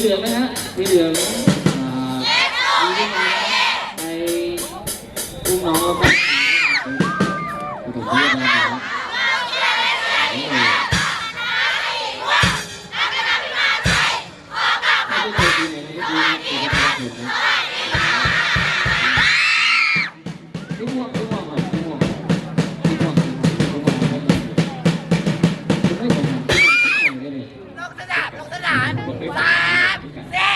เหลืองนะฮะสีเหลืองอ่ามีที่มาไปอุ้มน้องแล้วก็ไปถึงที่นะครับไม่เคยดูเลยไม่เคยดูนะที่ดูนะม่วงที่ม่วงก่อนที่ม่วงที่ม่วงที่ม่วงที่ม่วงไม่เหมือนกันไม่วงที่ม่วงเลย ลงสนามลงสนามสามาให้ขึ้นมาสอเขียวน้ำนะครับทีเขียวไปแล้วครับสองไปสองโอ้โหทีเขียวเดี๋ยวผมทำว่าโอ้ยทีเขียวต้องขยันาม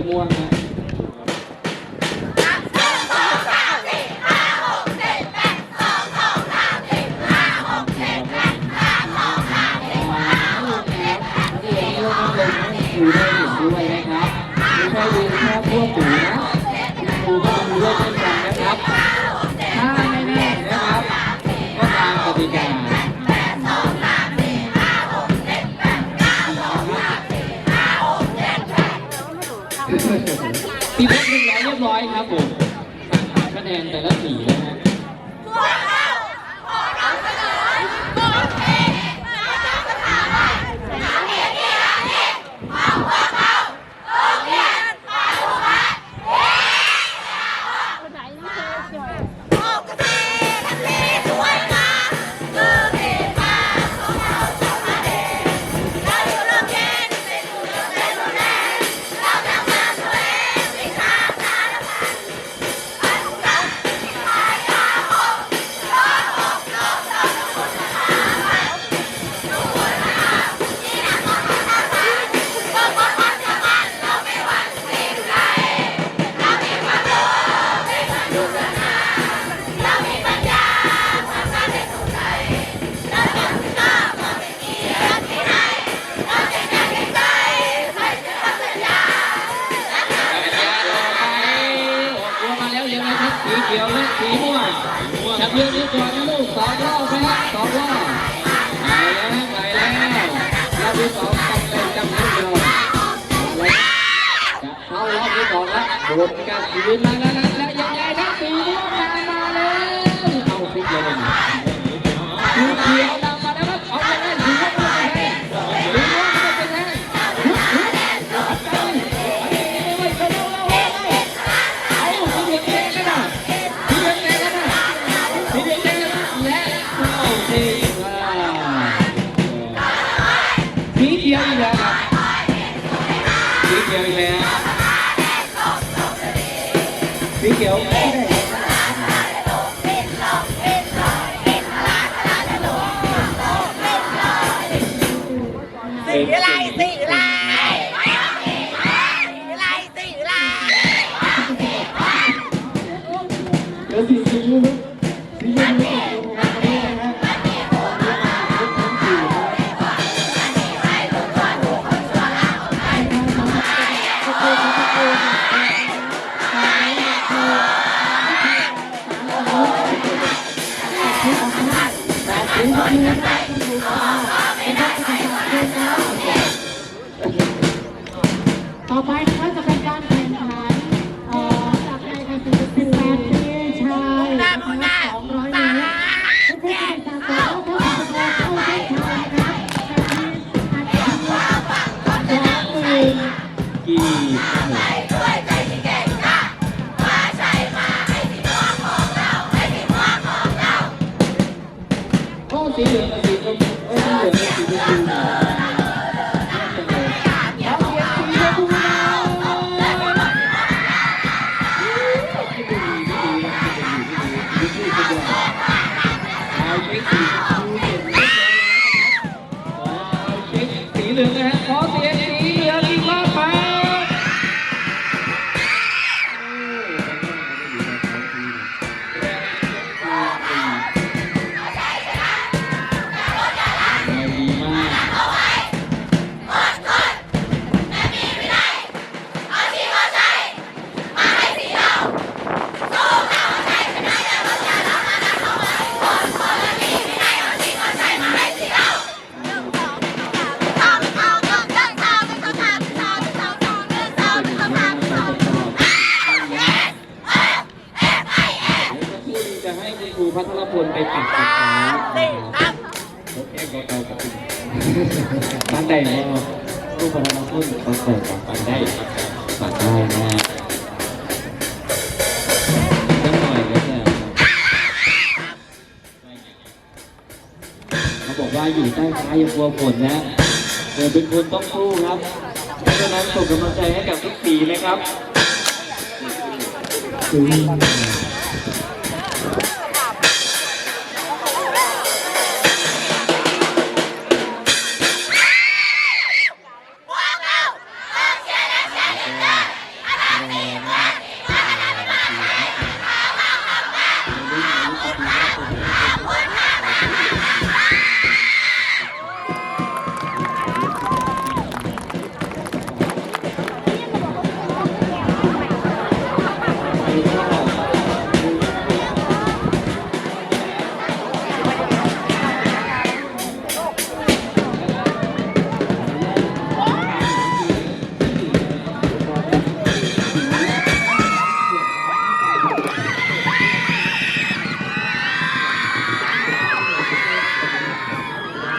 ยม่วงนะดูได้เห็นด้วยนะครับไม่ใช่ดูแค่พวกหนูนะครูก็ดูด้วยเช่นกัน ตีเพชรหนึ่งร้อยเรียบร้อยครับผมคะแนนแต่ละสีนะฮะ สีเขียวและสีม่วงจับเรือนี้ก่อนนะลูกสองรอบไหมครับสองรอบไปแล้วไปแล้วรอบที่สองจำเป็นจำเป็นเดียวจะเข้ารอบที่สองแล้วโดนกันยืนมาแล้วนะแล้วยังไงนะสีม่วง ขียวอีกแล้วสีเขียวไม่ได้สีอะไรสีอะไร ต่อไป โอ้ พลไปปักตะกร้านะครับรถแอร์เก่าๆกับบ้านใดเนาะครูพัทรพลเขาเปิดปักได้ปักได้นะฮะจังหน่อยเลยเนี่ยเขาบอกว่าอยู่ใต้ฟ้ายังกลัวฝนนะเกิดเป็นคนต้องสู้ครับเพราะฉะนั้นส่งกำลังใจให้กับทุกปีนะครับ